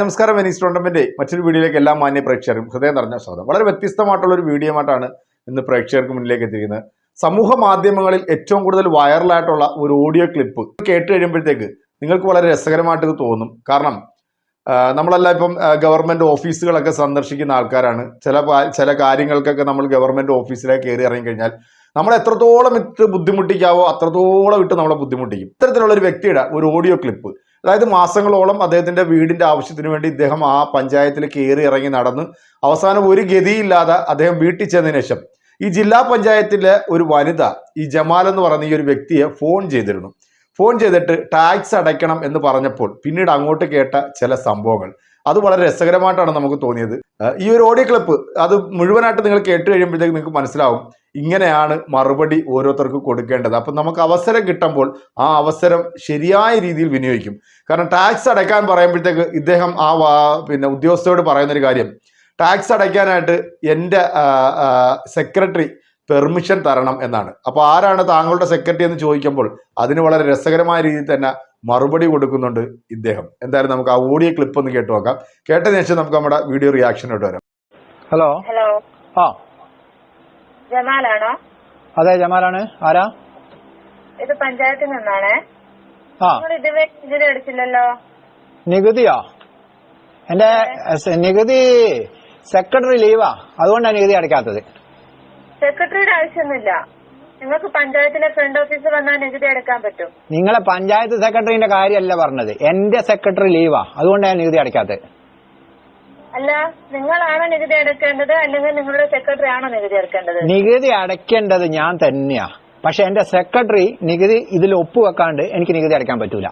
നമസ്കാരം. Venice tournament മറ്റൊരു വീഡിയോയിലേക്ക് എല്ലാ മാന്യ പ്രേക്ഷകർക്കും ഹൃദയം നിറഞ്ഞ സ്വാഗതം. വളരെ വ്യത്യസ്തമായിട്ടുള്ള ഒരു വീഡിയോ ആയിട്ടാണ് ഇന്ന് പ്രേക്ഷകർക്ക് മുന്നിലേക്ക് എത്തിയിരിക്കുന്നത്. സമൂഹ മാധ്യമങ്ങളിൽ ഏറ്റവും കൂടുതൽ വൈറലായിട്ടുള്ള ഒരു ഓഡിയോ ക്ലിപ്പ് കേട്ട് കഴിയുമ്പോഴത്തേക്ക് നിങ്ങൾക്ക് വളരെ രസകരമായിട്ട് തോന്നും. കാരണം നമ്മളെല്ലാം ഇപ്പം ഗവൺമെന്റ് ഓഫീസുകളൊക്കെ സന്ദർശിക്കുന്ന ആൾക്കാരാണ്. ചില ചില കാര്യങ്ങൾക്കൊക്കെ നമ്മൾ ഗവൺമെന്റ് ഓഫീസിലേക്ക് കയറി ഇറങ്ങിക്കഴിഞ്ഞാൽ നമ്മൾ എത്രത്തോളം ഇട്ട് ബുദ്ധിമുട്ടിക്കാവോ അത്രത്തോളം ഇട്ട് നമ്മളെ ബുദ്ധിമുട്ടിക്കും. ഇത്തരത്തിലുള്ള ഒരു വ്യക്തിയുടെ ഒരു ഓഡിയോ ക്ലിപ്പ് അതായത് മാസങ്ങളോളം അദ്ദേഹത്തിന്റെ വീടിന്റെ ആവശ്യത്തിന് വേണ്ടി ഇദ്ദേഹം ആ പഞ്ചായത്തിൽ കയറി ഇറങ്ങി നടന്ന് അവസാനം ഒരു ഗതിയില്ലാതെ അദ്ദേഹം വീട്ടിൽ ചെന്നതിന് ശേഷം ഈ ജില്ലാ പഞ്ചായത്തിലെ ഒരു വനിത ഈ ജമാൽ എന്ന് പറയുന്ന ഈ ഒരു വ്യക്തിയെ ഫോൺ ചെയ്തിരുന്നു. ഫോൺ ചെയ്തിട്ട് ടാക്സ് അടയ്ക്കണം എന്ന് പറഞ്ഞപ്പോൾ പിന്നീട് അങ്ങോട്ട് കേട്ട ചില സംഭവങ്ങൾ. അത് വളരെ രസകരമായിട്ടാണ് നമുക്ക് തോന്നിയത്. ഈ ഒരു ഓഡിയോ ക്ലിപ്പ് അത് മുഴുവനായിട്ട് നിങ്ങൾ കേട്ട് കഴിയുമ്പോഴത്തേക്ക് നിങ്ങൾക്ക് മനസ്സിലാവും ഇങ്ങനെയാണ് മറുപടി ഓരോരുത്തർക്ക് കൊടുക്കേണ്ടത്. അപ്പം നമുക്ക് അവസരം കിട്ടുമ്പോൾ ആ അവസരം ശരിയായ രീതിയിൽ വിനിയോഗിക്കും. കാരണം ടാക്സ് അടയ്ക്കാൻ പറയുമ്പോഴത്തേക്ക് ഇദ്ദേഹം ആ പിന്നെ ഉദ്യോഗസ്ഥരോട് പറയുന്നൊരു കാര്യം. ടാക്സ് അടയ്ക്കാനായിട്ട് എന്റെ സെക്രട്ടറി പെർമിഷൻ തരണം എന്നാണ്. അപ്പോൾ ആരാണ് താങ്കളുടെ സെക്രട്ടറി എന്ന് ചോദിക്കുമ്പോൾ അതിന് വളരെ രസകരമായ രീതിയിൽ തന്നെ മറുപടി കൊടുക്കുന്നുണ്ട് ഇദ്ദേഹം. എന്തായാലും നമുക്ക് ആ ഓഡിയോ ക്ലിപ്പ് ഒന്ന് കേട്ടു നോക്കാം. കേട്ടതിന് ശേഷം നമുക്ക് നമ്മുടെ വീഡിയോ റിയാക്ഷനോട്ട് വരാം. ഹലോ ഹലോ ആ. ജമാലാണോ അതെ ജമാലാണ് ആരാ? ഇത് പഞ്ചായത്തിൽ നിന്നാണേ. ആ. ഇതുവരെ നികുതി അടിച്ചില്ലല്ലോ നികുതിയോ? എന്റെ നികുതി സെക്രട്ടറി ലീവാ. അതുകൊണ്ടാണ് നികുതി അടയ്ക്കാത്തത്. സെക്രട്ടറിയുടെ ആവശ്യമൊന്നുമില്ല. നിങ്ങൾക്ക് പഞ്ചായത്തിലെ ഫ്രണ്ട് ഓഫീസ് വന്നാൽ നികുതി അടക്കാൻ പറ്റും. നിങ്ങളെ പഞ്ചായത്ത് സെക്രട്ടറിന്റെ കാര്യമല്ല പറഞ്ഞത്. എന്റെ സെക്രട്ടറി ലീവാ. അതുകൊണ്ടാണ് നികുതി അടയ്ക്കാത്തത്. അല്ല നിങ്ങളാണോ നികുതി അടക്കേണ്ടത് അല്ലെങ്കിൽ നിങ്ങളുടെ സെക്രട്ടറി ആണോ നികുതി അടക്കേണ്ടത് നികുതി അടയ്ക്കേണ്ടത് ഞാൻ തന്നെയാ. പക്ഷെ എന്റെ സെക്രട്ടറി നികുതി ഇതിൽ ഒപ്പുവെക്കാണ്ട് എനിക്ക് നികുതി അടയ്ക്കാൻ പറ്റൂല.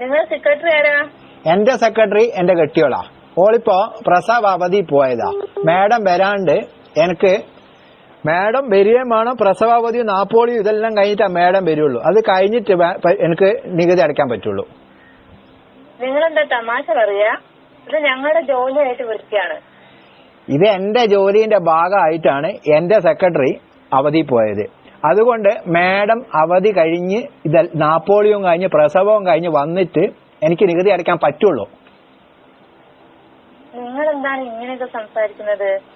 നിങ്ങൾ സെക്രട്ടറി ആരാ? എന്റെ സെക്രട്ടറി എന്റെ കെട്ടിയോളാ. ഓളിപ്പോ പ്രസവ അവധി പോയതാ. മാഡം വരാണ്ട് എനിക്ക് മാഡം വരികയും വേണം പ്രസവാവധിയും നാപ്പോളിയും ഇതെല്ലാം കഴിഞ്ഞിട്ട് മാഡം വരുള്ളൂ. അത് കഴിഞ്ഞിട്ട് എനിക്ക് നികുതി അടയ്ക്കാൻ പറ്റുള്ളൂ. നിങ്ങളെന്താ തമാശ പറയാ? ഇത് ഞങ്ങളുടെ ജോലിയായിട്ട് വൃത്തിയാണ്. ഇത് എന്റെ ജോലിന്റെ ഭാഗമായിട്ടാണ് എന്റെ സെക്രട്ടറി അവധി പോയത്. അതുകൊണ്ട് മാഡം അവധി കഴിഞ്ഞ് ഇത് നാപ്പോളിയും കഴിഞ്ഞ് പ്രസവവും കഴിഞ്ഞ് വന്നിട്ട് എനിക്ക് നികുതി അടയ്ക്കാൻ പറ്റുള്ളൂ. നിങ്ങൾ എന്താണ് ഇങ്ങനെയൊക്കെ സംസാരിക്കുന്നത്?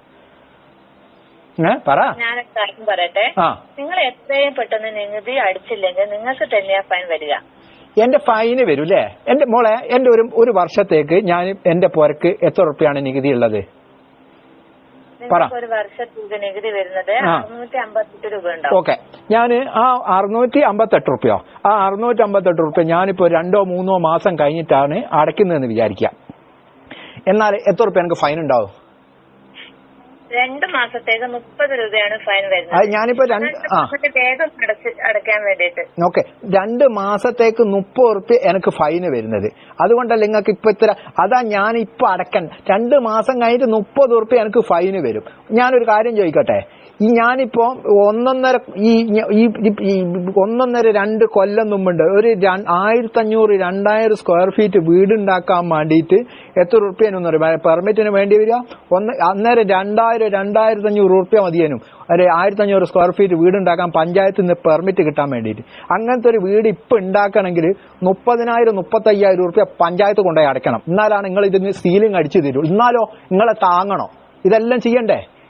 പറ. ഞാനൊരു കാര്യം പറയട്ടെ നിങ്ങൾ എത്രയും പെട്ടെന്ന് നികുതി അടിച്ചില്ലെങ്കിൽ നിങ്ങൾക്ക് തന്നെയാ ഫൈൻ വരിക. എന്റെ ഫൈന് വരും അല്ലേ എന്റെ മോളെ എന്റെ ഒരു ഒരു വർഷത്തേക്ക് ഞാൻ എന്റെ പുരക്ക് എത്ര ഉറുപ്പ്യാണ് നികുതി ഉള്ളത്. ഒരു വർഷത്തേക്ക് നികുതി വരുന്നത് ഓക്കെ. ഞാൻ ആ അറുന്നൂറ്റി അമ്പത്തെട്ട് റുപ്യോ ആ അറുന്നൂറ്റി അമ്പത്തെട്ട് റുപ്യ ഞാനിപ്പോ രണ്ടോ മൂന്നോ മാസം കഴിഞ്ഞിട്ടാണ് അടയ്ക്കുന്നതെന്ന് വിചാരിക്കുക എന്നാൽ എത്ര റുപ്യ എനിക്ക് ഫൈൻ ഉണ്ടാവും? രണ്ട് മാസത്തേക്ക് മുപ്പത് രൂപയാണ് ഫൈൻ വരുന്നത്. ഞാനിപ്പോ രണ്ട് വേഗം അടച്ച് അടയ്ക്കാൻ വേണ്ടിയിട്ട്. ഓക്കെ. രണ്ട് മാസത്തേക്ക് മുപ്പത് റുപ്യ എനിക്ക് ഫൈന് വരുന്നത്. അതുകൊണ്ടല്ല നിങ്ങൾക്ക് ഇപ്പൊ ഇത്ര അതാ ഞാൻ ഇപ്പൊ അടക്കൻ രണ്ട് മാസം കഴിഞ്ഞിട്ട് മുപ്പത് റുപ്യ എനിക്ക് ഫൈന് വരും. ഞാനൊരു കാര്യം ചോദിക്കട്ടെ? ഈ ഞാനിപ്പോ ഒന്നൊന്നര ഈ ഈ ഒന്നൊന്നര രണ്ട് കൊല്ലം മുമ്പുണ്ട്. ഒരു ആയിരത്തഞ്ഞൂറ് രണ്ടായിരം സ്ക്വയർ ഫീറ്റ് വീടുണ്ടാക്കാൻ വേണ്ടിയിട്ട് എത്ര റുപ്യനൊന്നും പെർമിറ്റിന് വേണ്ടി വരിക. ഒന്ന് അന്നേരം രണ്ടായിരം രണ്ടായിരത്തി അഞ്ഞൂറ് റുപ്യ മതിയേനും. ഒരു ആയിരത്തി അഞ്ഞൂറ് സ്ക്വയർ ഫീറ്റ് വീട് ഉണ്ടാക്കാൻ പഞ്ചായത്തിൽ നിന്ന് പെർമിറ്റ് കിട്ടാൻ വേണ്ടിയിട്ട്. അങ്ങനത്തെ ഒരു വീട് ഇപ്പൊ ഉണ്ടാക്കണമെങ്കിൽ മുപ്പതിനായിരം മുപ്പത്തയ്യായിരം റുപ്യ പഞ്ചായത്ത് കൊണ്ടുപോയി അടയ്ക്കണം. എന്നാലാണ് നിങ്ങൾ ഇതിന് സീലിംഗ് അടിച്ചു തരൂ. എന്നാലോ നിങ്ങളെ താങ്ങണോ? ഇതെല്ലാം ചെയ്യണ്ടേ?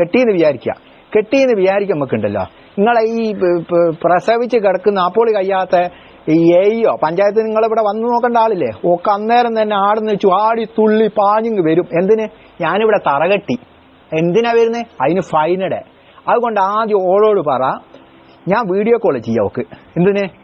കെട്ടിന്ന് വിചാരിക്കുക. കെട്ടിയെന്ന് വിചാരിക്കാൻ നമുക്കുണ്ടല്ലോ. നിങ്ങളെ ഈ പ്രസവിച്ച് കിടക്കുന്ന നാപ്പോളി കഴിയാത്ത ഈ എയ്യോ പഞ്ചായത്ത് നിങ്ങൾ ഇവിടെ വന്നു നോക്കേണ്ട ആളില്ലേ? ഒക്കെ അന്നേരം തന്നെ ആടുന്ന് ചുവാടി തുള്ളി പാഞ്ഞിങ് വരും. എന്തിന്? ഞാനിവിടെ തറകെട്ടി. എന്തിനാ വരുന്നത് അതിന് ഫൈനടെ അതുകൊണ്ട് ആദ്യം ഓളോട് പറ. ഞാൻ വീഡിയോ കോൾ ചെയ്യാം ഓക്ക്. എന്തിന്?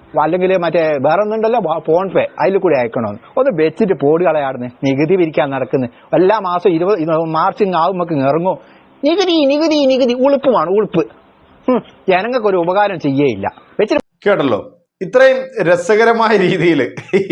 അല്ലെങ്കിൽ മറ്റേ വേറെ ഒന്നുണ്ടല്ലോ ഫോൺ പേ അതിൽ കൂടി അയക്കണമെന്ന് ഒന്ന് വെച്ചിട്ട് പോടി കളയാടുന്നു നികുതി പിരിക്കാൻ നടക്കുന്നു. എല്ലാ മാസം ഇരുപത് മാർച്ച് ആവുമ്പോൾ ഇറങ്ങും. നികുതി നികുതി നികുതി. ഉളുപ്പുമാണ് ഉളുപ്പ്. ജനങ്ങൾക്ക് ഒരു ഉപകാരം ചെയ്യേയില്ല. വെച്ചിട്ട് കേട്ടല്ലോ. ഇത്രയും രസകരമായ രീതിയിൽ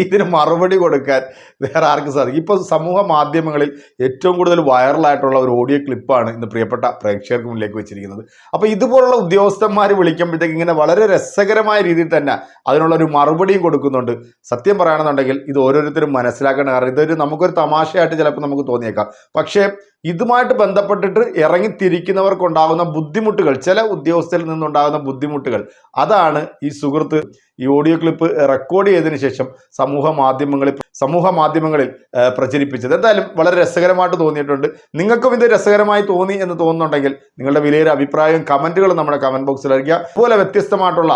ഇതിന് മറുപടി കൊടുക്കാൻ വേറെ ആർക്കും സാധിക്കും ഇപ്പോൾ സമൂഹ മാധ്യമങ്ങളിൽ ഏറ്റവും കൂടുതൽ വൈറലായിട്ടുള്ള ഒരു ഓഡിയോ ക്ലിപ്പാണ് ഇന്ന് പ്രിയപ്പെട്ട പ്രേക്ഷകർക്ക് മുന്നിലേക്ക് വെച്ചിരിക്കുന്നത്. അപ്പോൾ ഇതുപോലുള്ള ഉദ്യോഗസ്ഥന്മാർ വിളിക്കുമ്പോഴത്തേക്ക് ഇങ്ങനെ വളരെ രസകരമായ രീതിയിൽ തന്നെ അതിനുള്ള ഒരു മറുപടിയും കൊടുക്കുന്നുണ്ട്. സത്യം പറയുകയാണെന്നുണ്ടെങ്കിൽ ഇത് ഓരോരുത്തരും മനസ്സിലാക്കേണ്ട കാരണം ഇതൊരു നമുക്കൊരു തമാശയായിട്ട് ചിലപ്പോൾ നമുക്ക് തോന്നിയേക്കാം. പക്ഷേ ഇതുമായിട്ട് ബന്ധപ്പെട്ടിട്ട് ഇറങ്ങിത്തിരിക്കുന്നവർക്കുണ്ടാകുന്ന ബുദ്ധിമുട്ടുകൾ ചില ഉദ്യോഗസ്ഥരിൽ നിന്നുണ്ടാകുന്ന ബുദ്ധിമുട്ടുകൾ. അതാണ് ഈ സുഹൃത്ത് ഈ ഓഡിയോ ക്ലിപ്പ് റെക്കോർഡ് ചെയ്തതിനു ശേഷം സമൂഹ മാധ്യമങ്ങളിൽ സമൂഹ മാധ്യമങ്ങളിൽ പ്രചരിപ്പിച്ചത്. എന്തായാലും വളരെ രസകരമായിട്ട് തോന്നിയിട്ടുണ്ട്. നിങ്ങൾക്കും ഇത് രസകരമായി തോന്നി എന്ന് തോന്നുന്നുണ്ടെങ്കിൽ നിങ്ങളുടെ വിലയേറെ അഭിപ്രായവും കമന്റുകളും നമ്മുടെ കമന്റ് ബോക്സിൽ അറിയിക്കുക. അതുപോലെ വ്യത്യസ്തമായിട്ടുള്ള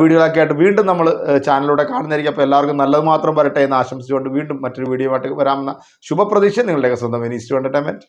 വീഡിയോകളൊക്കെ ആയിട്ട് വീണ്ടും നമ്മൾ ചാനലിലൂടെ കാണുന്നതായിരിക്കും. അപ്പോൾ എല്ലാവർക്കും നല്ലത് മാത്രം വരട്ടെ എന്ന് ആശംസിച്ചുകൊണ്ട് വീണ്ടും മറ്റൊരു വീഡിയോ ആയിട്ട് വരാമെന്ന ശുഭപ്രതീക്ഷ നിങ്ങളുടെയൊക്കെ സ്വന്തം വിനീസ് എന്റർടൈൻമെന്റ്